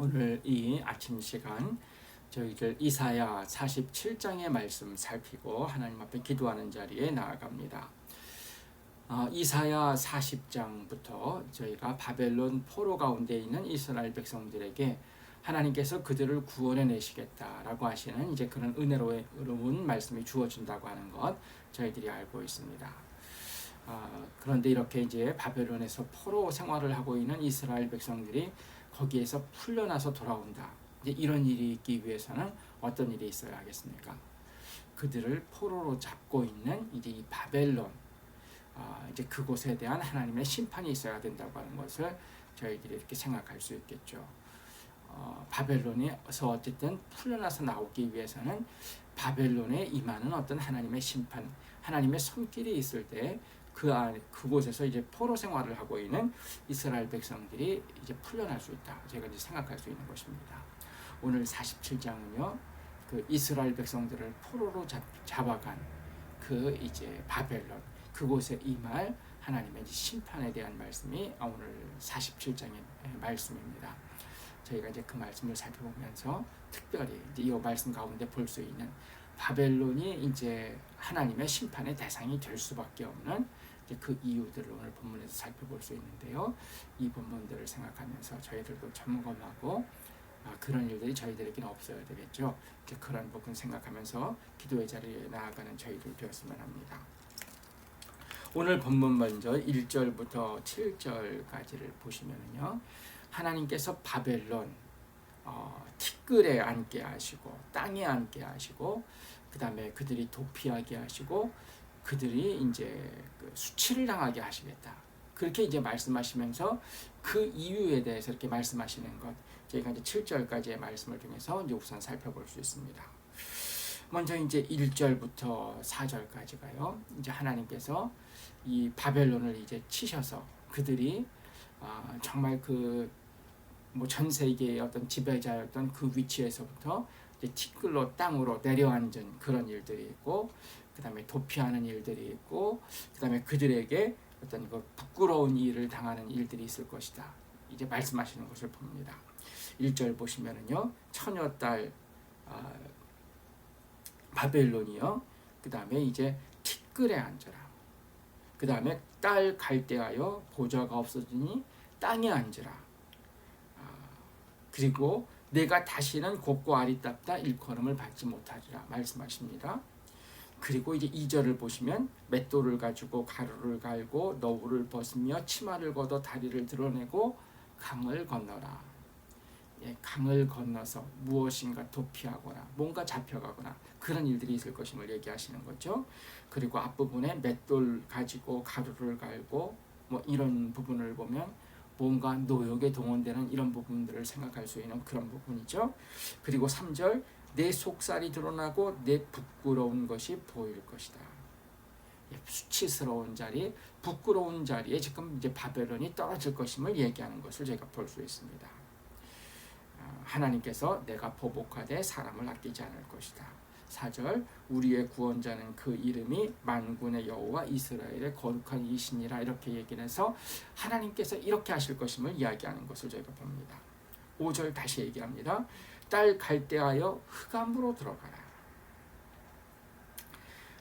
오늘 이 아침 시간 저희들 이사야 47장의 말씀 살피고 하나님 앞에 기도하는 자리에 나아갑니다. 어, 이사야 40장부터 저희가 바벨론 포로 가운데 있는 이스라엘 백성들에게 하나님께서 그들을 구원해 내시겠다라고 하시는 이제 그런 은혜로운 말씀이 주어진다고 하는 것 저희들이 알고 있습니다. 어, 그런데 이렇게 이제 바벨론에서 포로 생활을 하고 있는 이스라엘 백성들이 거기에서 풀려나서 돌아온다. 이런 일이 있기 위해서는 어떤 일이 있어야 하겠습니까? 그들을 포로로 잡고 있는 이제 이 바벨론, 어, 이제 그곳에 대한 하나님의 심판이 있어야 된다고 하는 것을 저희들이 이렇게 생각할 수 있겠죠. 어, 바벨론에서 어쨌든 풀려나서 나오기 위해서는 바벨론에 임하는 어떤 하나님의 심판, 하나님의 손길이 있을 때 그 안, 그곳에서 이제 포로 생활을 하고 있는 이스라엘 백성들이 이제 풀려날 수 있다. 제가 이제 생각할 수 있는 것입니다. 오늘 47장은요, 그 이스라엘 백성들을 포로로 잡, 잡아간 그 이제 바벨론 그곳에 임할 하나님의 심판에 대한 말씀이 오늘 47장의 말씀입니다. 저희가 이제 그 말씀을 살펴보면서 특별히 이 말씀 가운데 볼 수 있는 바벨론이 이제 하나님의 심판의 대상이 될 수밖에 없는 그 이유들을 오늘 본문에서 살펴볼 수 있는데요. 이 본문들을 생각하면서 저희들도 점검하고 아, 그런 일들이 저희들에게는 없어야 되겠죠. 그런 부분 생각하면서 기도의 자리에 나아가는 저희들 되었으면 합니다. 오늘 본문 먼저 1절부터 7절까지를 보시면요. 하나님께서 바벨론 어, 티끌에 앉게 하시고 땅에 앉게 하시고 그 다음에 그들이 도피하게 하시고 그들이 이제 그 수치를 당하게 하시겠다. 그렇게 이제 말씀하시면서 그 이유에 대해서 이렇게 말씀하시는 것 저희가 이제 7절까지의 말씀을 통해서 이제 우선 살펴볼 수 있습니다. 먼저 이제 1절부터 4절까지가요. 이제 하나님께서 이 바벨론을 이제 치셔서 그들이 아, 정말 그 뭐 전 세계의 어떤 지배자였던 그 위치에서부터 이제 티끌로 땅으로 내려앉은 그런 일들이 있고 그 다음에 도피하는 일들이 있고 그 다음에 그들에게 어떤 그 부끄러운 일을 당하는 일들이 있을 것이다. 이제 말씀하시는 것을 봅니다. 1절 보시면은요. 처녀딸 아, 바벨론이요. 그 다음에 이제 티끌에 앉아라. 그 다음에 딸 갈대하여 보좌가 없어지니 땅에 앉으라. 아, 그리고 내가 다시는 곱고 아리답다 일컬음을 받지 못하리라 말씀하십니다. 그리고 이제 2절을 보시면 맷돌을 가지고 가루를 갈고 너울을 벗으며 치마를 걷어 다리를 드러내고 강을 건너라. 예, 강을 건너서 무엇인가 도피하거나 뭔가 잡혀가거나 그런 일들이 있을 것임을 얘기하시는 거죠. 그리고 앞부분에 맷돌 가지고 가루를 갈고 뭐 이런 부분을 보면 뭔가 노역에 동원되는 이런 부분들을 생각할 수 있는 그런 부분이죠. 그리고 3절 내 속살이 드러나고 내 부끄러운 것이 보일 것이다. 예, 수치스러운 자리, 부끄러운 자리에 지금 이제 바벨론이 떨어질 것임을 얘기하는 것을 제가 볼 수 있습니다. 아, 하나님께서 내가 보복하되 사람을 아끼지 않을 것이다. 4절 우리의 구원자는 그 이름이 만군의 여호와 이스라엘의 거룩한 이신이라 이렇게 얘기를 해서 하나님께서 이렇게 하실 것임을 이야기하는 것을 저희가 봅니다. 5절 다시 얘기합니다. 딸 갈대하여 흑암으로 들어가라.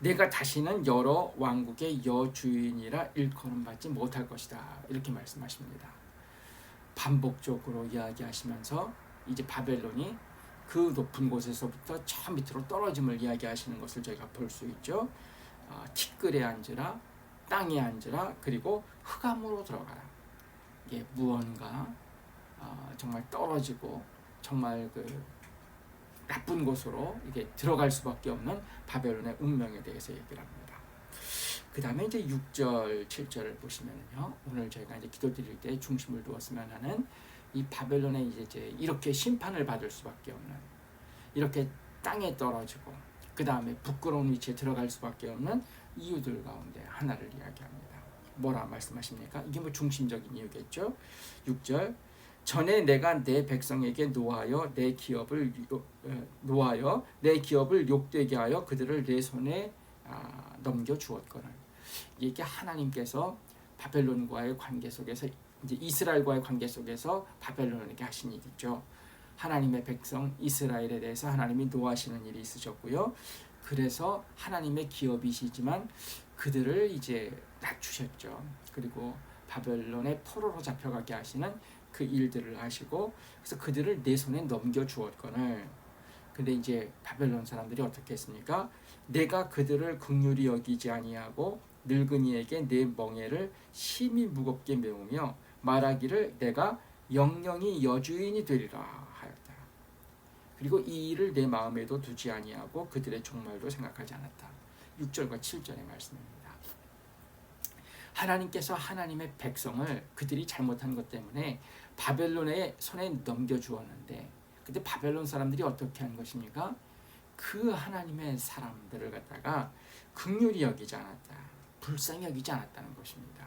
내가 다시는 여러 왕국의 여주인이라 일컬음 받지 못할 것이다. 이렇게 말씀하십니다. 반복적으로 이야기하시면서 이제 바벨론이 그 높은 곳에서부터 저 밑으로 떨어짐을 이야기하시는 것을 저희가 볼 수 있죠. 어, 티끌에 앉으라, 땅에 앉으라, 그리고 흑암으로 들어가라. 이게 무언가 어, 정말 떨어지고 정말 그 나쁜 곳으로 이게 들어갈 수밖에 없는 바벨론의 운명에 대해서 얘기를 합니다. 그 다음에 이제 6절, 7절을 보시면요. 오늘 저희가 이제 기도 드릴 때 중심을 두었으면 하는 이 바벨론에 이제 이렇게 심판을 받을 수밖에 없는 이렇게 땅에 떨어지고 그 다음에 부끄러운 위치에 들어갈 수밖에 없는 이유들 가운데 하나를 이야기합니다. 뭐라 말씀하십니까? 이게 뭐 중심적인 이유겠죠. 6절 전에 내가 내 백성에게 노하여 내 기업을 어, 노하여 내 기업을 욕되게 하여 그들을 내 손에 아, 넘겨 주었거늘 이게 하나님께서 바벨론과의 관계 속에서 이제 이스라엘과의 관계 속에서 바벨론에게 하신 일이죠. 하나님의 백성 이스라엘에 대해서 하나님이 노하시는 일이 있으셨고요. 그래서 하나님의 기업이시지만 그들을 이제 낮추셨죠. 그리고 바벨론의 포로로 잡혀가게 하시는 그 일들을 하시고 그래서 그들을 내 손에 넘겨 주었거늘 근데 이제 바벨론 사람들이 어떻게 했습니까? 내가 그들을 극률이 여기지 아니하고 늙은이에게 내 멍에를 심히 무겁게 메우며 말하기를 내가 영영이 여주인이 되리라 하였다. 그리고 이 일을 내 마음에도 두지 아니하고 그들의 종말도 생각하지 않았다. 6절과 7절의 말씀입니다. 하나님께서 하나님의 백성을 그들이 잘못한 것 때문에 바벨론의 손에 넘겨 주었는데 근데 바벨론 사람들이 어떻게 한 것입니까? 그 하나님의 사람들을 갖다가 극률이 여기지 않았다. 불쌍히 여기지 않았다는 것입니다.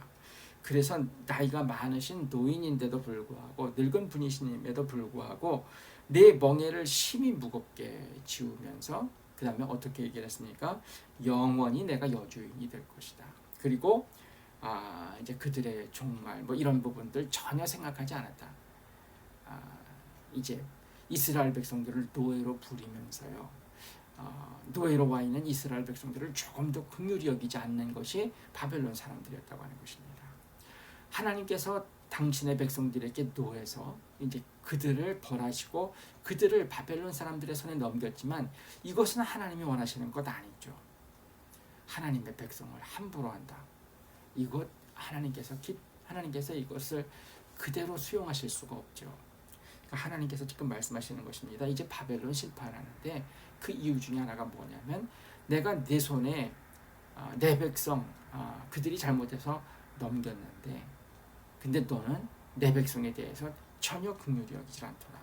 그래서 나이가 많으신 노인인데도 불구하고 늙은 분이심에도 불구하고 내 멍에를 심히 무겁게 지우면서 그 다음에 어떻게 얘기를 했습니까? 영원히 내가 여주인이 될 것이다. 그리고 아 이제 그들의 종말 뭐 이런 부분들 전혀 생각하지 않았다. 아 이제 이스라엘 백성들을 노예로 부리면서요. 어, 노예로 와 있는 이스라엘 백성들을 조금 더 긍휼히 여기지 않는 것이 바벨론 사람들이었다고 하는 것입니다. 하나님께서 당신의 백성들에게 노해서 이제 그들을 벌하시고 그들을 바벨론 사람들의 손에 넘겼지만 이것은 하나님이 원하시는 것 아니죠. 하나님의 백성을 함부로 한다. 이것 하나님께서 하나님께서 이것을 그대로 수용하실 수가 없죠. 그러니까 하나님께서 지금 말씀하시는 것입니다. 이제 바벨론 심판하는데 그 이유 중에 하나가 뭐냐면 내가 내 손에 아, 내 백성 아, 그들이 잘못해서 넘겼는데 근데 너는 내 백성에 대해서 전혀 긍휼히 여기질 않더라.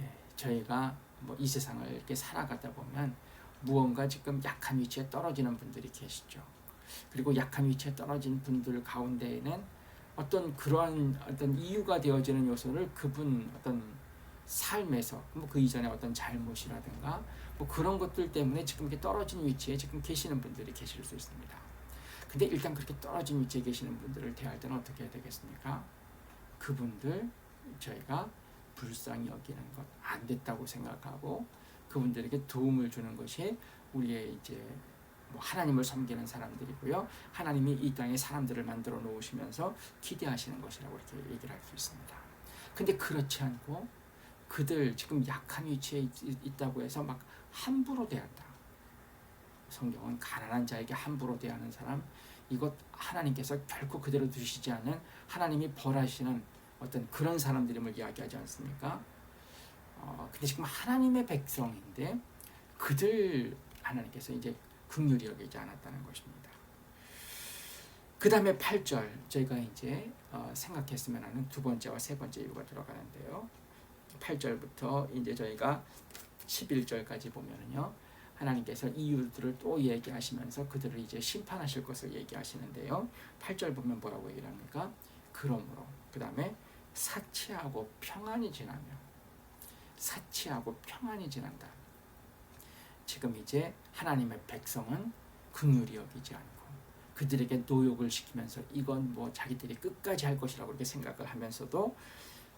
예, 저희가 뭐 이 세상을 이렇게 살아가다 보면 무언가 지금 약한 위치에 떨어지는 분들이 계시죠. 그리고 약한 위치에 떨어진 분들 가운데에는 어떤 그러한 어떤 이유가 되어지는 요소를 그분 어떤 삶에서 뭐 그 이전에 어떤 잘못이라든가 뭐 그런 것들 때문에 지금 이렇게 떨어진 위치에 지금 계시는 분들이 계실 수 있습니다. 근데 일단 그렇게 떨어진 위치에 계시는 분들을 대할 때는 어떻게 해야 되겠습니까? 그분들 저희가 불쌍히 여기는 것 안 됐다고 생각하고 그분들에게 도움을 주는 것이 우리의 이제 뭐 하나님을 섬기는 사람들이고요. 하나님이 이 땅에 사람들을 만들어 놓으시면서 기대하시는 것이라고 이렇게 얘기를 할 수 있습니다. 근데 그렇지 않고 그들 지금 약한 위치에 있, 다고 해서 막 함부로 대한다. 성경은 가난한 자에게 함부로 대하는 사람 이것 하나님께서 결코 그대로 두시지 않는 하나님이 벌하시는 어떤 그런 사람들임을 이야기하지 않습니까? 어, 근데 지금 하나님의 백성인데 그들 하나님께서 이제 긍휼히 여기지 않았다는 것입니다. 그 다음에 8절 저희가 이제 어, 생각했으면 하는 두 번째와 세 번째 이유가 들어가는데요. 8절부터 이제 저희가 11절까지 보면은요. 하나님께서 이유들을 또 얘기하시면서 그들을 이제 심판하실 것을 얘기하시는데요. 8절 보면 뭐라고 얘기를 합니까? 그러므로 그 다음에 사치하고 평안이 지나며 사치하고 평안이 지난다. 지금 이제 하나님의 백성은 긍휼히 여기지 않고 그들에게 노역을 시키면서 이건 뭐 자기들이 끝까지 할 것이라고 이렇게 생각을 하면서도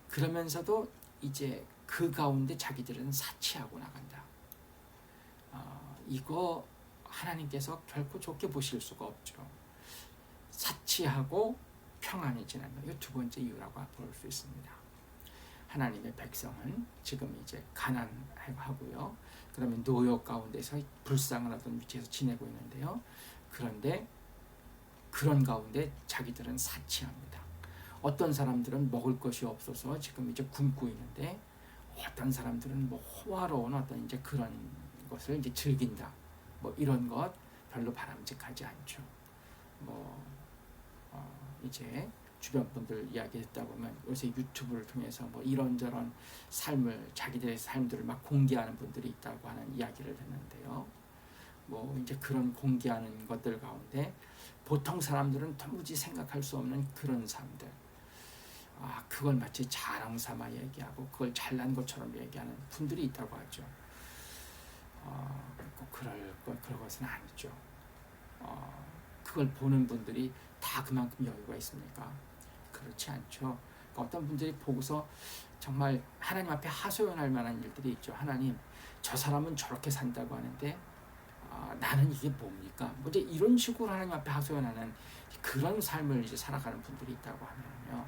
그러면서도 이제 그 가운데 자기들은 사치하고 나간다. 어, 이거 하나님께서 결코 좋게 보실 수가 없죠. 사치하고 평안이 지나면 이두 번째 이유라고 볼 수 있습니다. 하나님의 백성은 지금 이제 가난하고요. 그다음에 노역 가운데서 불쌍한 어떤 위치에서 지내고 있는데요. 그런데 그런 가운데 자기들은 사치합니다. 어떤 사람들은 먹을 것이 없어서 지금 이제 굶고 있는데 어떤 사람들은 뭐 호화로운 어떤 이제 그런 것을 이제 즐긴다. 뭐 이런 것 별로 바람직하지 않죠. 뭐 어 이제 주변 분들 이야기 듣다 보면 요새 유튜브를 통해서 뭐 이런저런 삶을 자기들의 삶들을 막 공개하는 분들이 있다고 하는 이야기를 듣는데요. 뭐 이제 그런 공개하는 것들 가운데 보통 사람들은 도무지 생각할 수 없는 그런 삶들. 아, 그걸 마치 자랑 삼아 얘기하고 그걸 잘난 것처럼 얘기하는 분들이 있다고 하죠. 어, 꼭 그럴 것, 그런 것은 아니죠. 어, 그걸 보는 분들이 다 그만큼 여유가 있습니까? 그렇지 않죠. 그러니까 어떤 분들이 보고서 정말 하나님 앞에 하소연할 만한 일들이 있죠. 하나님, 저 사람은 저렇게 산다고 하는데 아, 나는 이게 뭡니까? 뭐 이런 식으로 하나님 앞에 하소연하는 그런 삶을 이제 살아가는 분들이 있다고 하면요.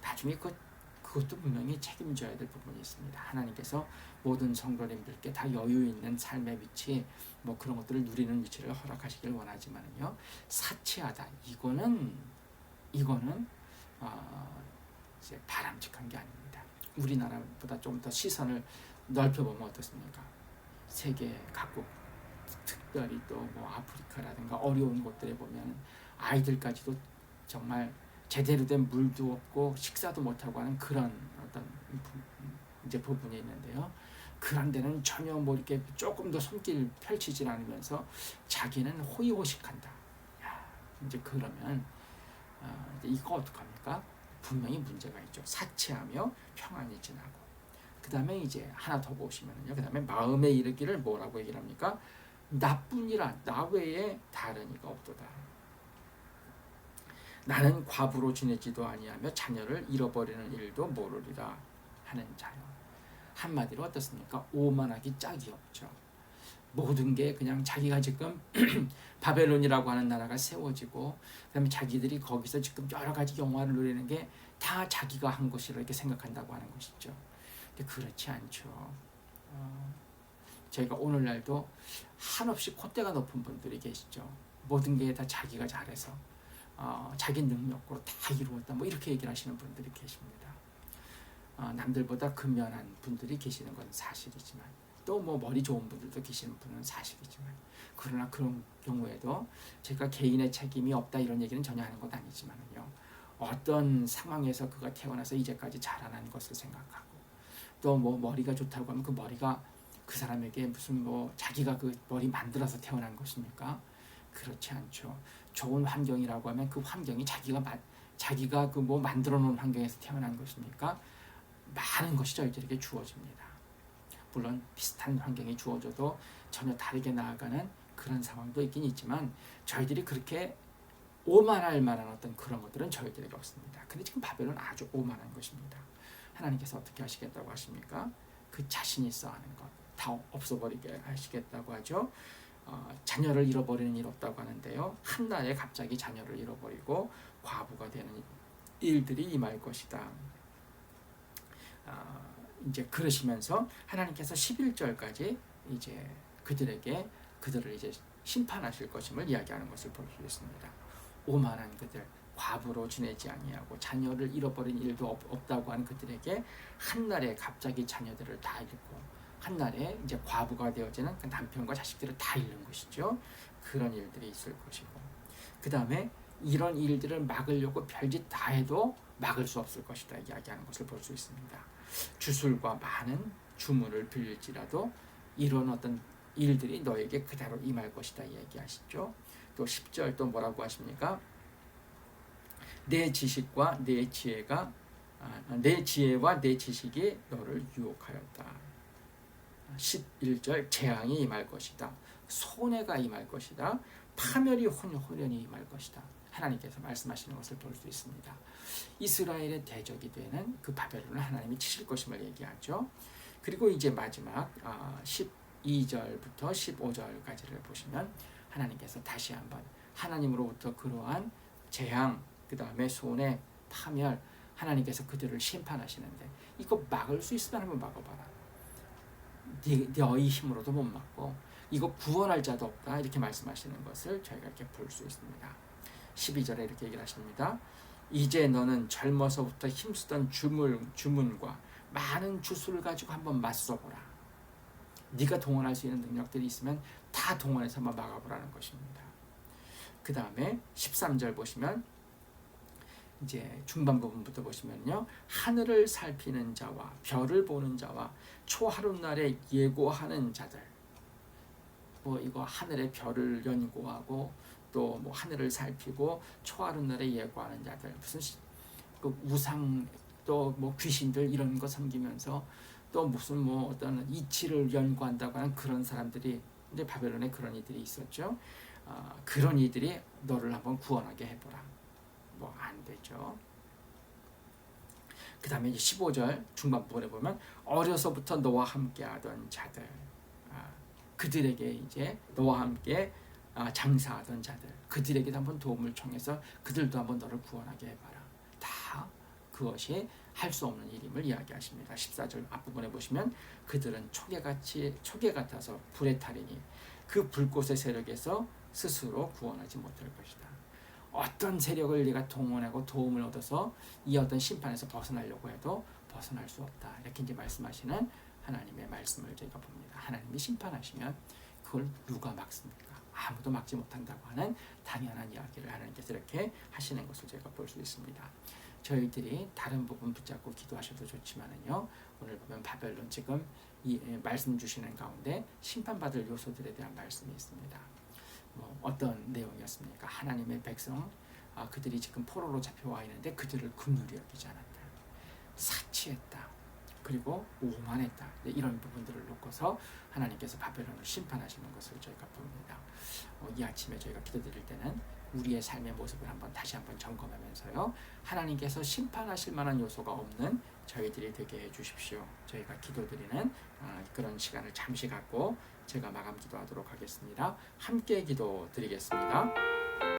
나중에 그 그것도 분명히 책임져야 될 부분이 있습니다. 하나님께서 모든 성도님들께 다 여유 있는 삶의 위치, 뭐 그런 것들을 누리는 위치를 허락하시길 원하지만요. 사치하다 이거는 이거는 어, 이제 바람직한 게 아닙니다. 우리나라보다 좀 더 시선을 넓혀보면 어떻습니까? 세계 각국 특별히 또 뭐 아프리카라든가 어려운 곳들에 보면 아이들까지도 정말 제대로 된 물도 없고 식사도 못하고 하는 그런 어떤 이제 부분이 있는데요. 그런 데는 전혀 뭐 이렇게 조금 더 손길 펼치질 않으면서 자기는 호의호식한다. 야, 이제 그러면 어, 이거 어떡합니까? 분명히 문제가 있죠. 사치하며 평안이 지나고. 그 다음에 이제 하나 더 보시면요. 그 다음에 마음에 이르기를 뭐라고 얘기를 합니까? 나뿐이라 나 외에 다른 이가 없도다. 나는 과부로 지내지도 아니하며 자녀를 잃어버리는 일도 모르리라 하는 자요. 한마디로 어떻습니까? 오만하기 짝이 없죠. 모든 게 그냥 자기가 지금 바벨론이라고 하는 나라가 세워지고 그다음에 자기들이 거기서 지금 여러 가지 영화를 누리는 게 다 자기가 한 것이라 이렇게 생각한다고 하는 것이죠. 근데 그렇지 않죠. 어, 저희가 오늘날도 한없이 콧대가 높은 분들이 계시죠. 모든 게 다 자기가 잘해서 어, 자기 능력으로 다 이루었다. 뭐 이렇게 얘기를 하시는 분들이 계십니다. 어, 남들보다 근면한 분들이 계시는 건 사실이지만 또 뭐 머리 좋은 분들도 계시는 분은 사실이지만 그러나 그런 경우에도 제가 개인의 책임이 없다 이런 얘기는 전혀 하는 것 아니지만요. 어떤 상황에서 그가 태어나서 이제까지 자라난 것을 생각하고 또 뭐 머리가 좋다고 하면 그 머리가 그 사람에게 무슨 뭐 자기가 그 머리 만들어서 태어난 것입니까? 그렇지 않죠. 좋은 환경이라고 하면 그 환경이 자기가 마, 자기가 그 뭐 만들어 놓은 환경에서 태어난 것입니까? 많은 것이 저희들에게 주어집니다. 물론 비슷한 환경이 주어져도 전혀 다르게 나아가는 그런 상황도 있긴 있지만 저희들이 그렇게 오만할 만한 어떤 그런 것들은 저희들에게 없습니다. 근데 지금 바벨은 아주 오만한 것입니다. 하나님께서 어떻게 하시겠다고 하십니까? 그 자신 있어 하는 것 다 없어버리게 하시겠다고 하죠. 어, 자녀를 잃어버리는 일 없다고 하는데요. 한 날에 갑자기 자녀를 잃어버리고 과부가 되는 일들이 임할 것이다. 어, 이제 그러시면서 하나님께서 11절까지 이제 그들에게 그들을 이제 심판하실 것임을 이야기하는 것을 볼 수 있습니다. 오만한 그들, 과부로 지내지 아니하고 자녀를 잃어버린 일도 없, 없다고 하는 그들에게 한 날에 갑자기 자녀들을 다 잃고 한 날에 이제 과부가 되어지는 그 남편과 자식들을 다 잃는 것이죠. 그런 일들이 있을 것이고 그 다음에 이런 일들을 막으려고 별짓 다 해도 막을 수 없을 것이다 이야기하는 것을 볼 수 있습니다. 주술과 많은 주문을 빌릴지라도 이런 어떤 일들이 너에게 그대로 임할 것이다 얘기하시죠. 또 10절 또 뭐라고 하십니까? 내 지식과 내 지혜가 아, 내 지혜와 내 지식이 너를 유혹하였다. 11절 재앙이 임할 것이다. 손해가 임할 것이다. 파멸이 혼연히 임할 것이다. 하나님께서 말씀하시는 것을 볼 수 있습니다. 이스라엘의 대적이 되는 그 바벨론을 하나님이 치실 것임을 얘기하죠. 그리고 이제 마지막 12절부터 15절까지를 보시면 하나님께서 다시 한번 하나님으로부터 그러한 재앙, 그 다음에 손해, 파멸, 하나님께서 그들을 심판하시는데 이거 막을 수 있으면 한번 막아봐라. 네, 너희 힘으로도 못 막고 이거 구원할 자도 없다 이렇게 말씀하시는 것을 저희가 이렇게 볼 수 있습니다. 12절에 이렇게 얘기를 하십니다. 이제 너는 젊어서부터 힘쓰던 주문, 주문과 많은 주술을 가지고 한번 맞서보라. 네가 동원할 수 있는 능력들이 있으면 다 동원해서 한번 막아보라는 것입니다. 그 다음에 13절 보시면 이제 중반 부분부터 보시면요. 하늘을 살피는 자와 별을 보는 자와 초하룻날에 예고하는 자들. 뭐 이거 하늘의 별을 연구하고 또 뭐 하늘을 살피고 초하룻날에 예고하는 자들. 무슨 그 우상 또 뭐 귀신들 이런 거 섬기면서 또 무슨 뭐 어떤 이치를 연구한다고 하는 그런 사람들이 이제 바벨론에 그런 이들이 있었죠. 어, 그런 이들이 너를 한번 구원하게 해보라. 뭐 안 되죠. 그 다음에 15절 중반 부분에 보면 어려서부터 너와 함께하던 자들 아, 그들에게 이제 너와 함께 아, 장사하던 자들 그들에게도 한번 도움을 청해서 그들도 한번 너를 구원하게 해봐라 다 그것이 할 수 없는 일임을 이야기하십니다 14절 앞부분에 보시면 그들은 초계같이 초계 같아서 불에 타리니 그 불꽃의 세력에서 스스로 구원하지 못할 것이다 어떤 세력을 네가 동원하고 도움을 얻어서 이 어떤 심판에서 벗어나려고 해도 벗어날 수 없다. 이렇게 이제 말씀하시는 하나님의 말씀을 저희가 봅니다. 하나님이 심판하시면 그걸 누가 막습니까? 아무도 막지 못한다고 하는 당연한 이야기를 하나님께서 이렇게 하시는 것을 저희가 볼 수 있습니다. 저희들이 다른 부분 붙잡고 기도하셔도 좋지만은요. 오늘 보면 바벨론 지금 이 예, 말씀 주시는 가운데 심판받을 요소들에 대한 말씀이 있습니다. 뭐 어떤 내용이었습니까? 하나님의 백성 아, 그들이 지금 포로로 잡혀와 있는데 그들을 긍휼히 여기지 않았다. 사치했다. 그리고 오만했다. 네, 이런 부분들을 놓고서 하나님께서 바벨론을 심판하시는 것을 저희가 봅니다. 어, 이 아침에 저희가 기도드릴 때는 우리의 삶의 모습을 한번 다시 한번 점검하면서요. 하나님께서 심판하실 만한 요소가 없는 저희들이 되게 해주십시오. 저희가 기도드리는 아, 그런 시간을 잠시 갖고 제가 마감 기도하도록 하겠습니다. 함께 기도 드리겠습니다.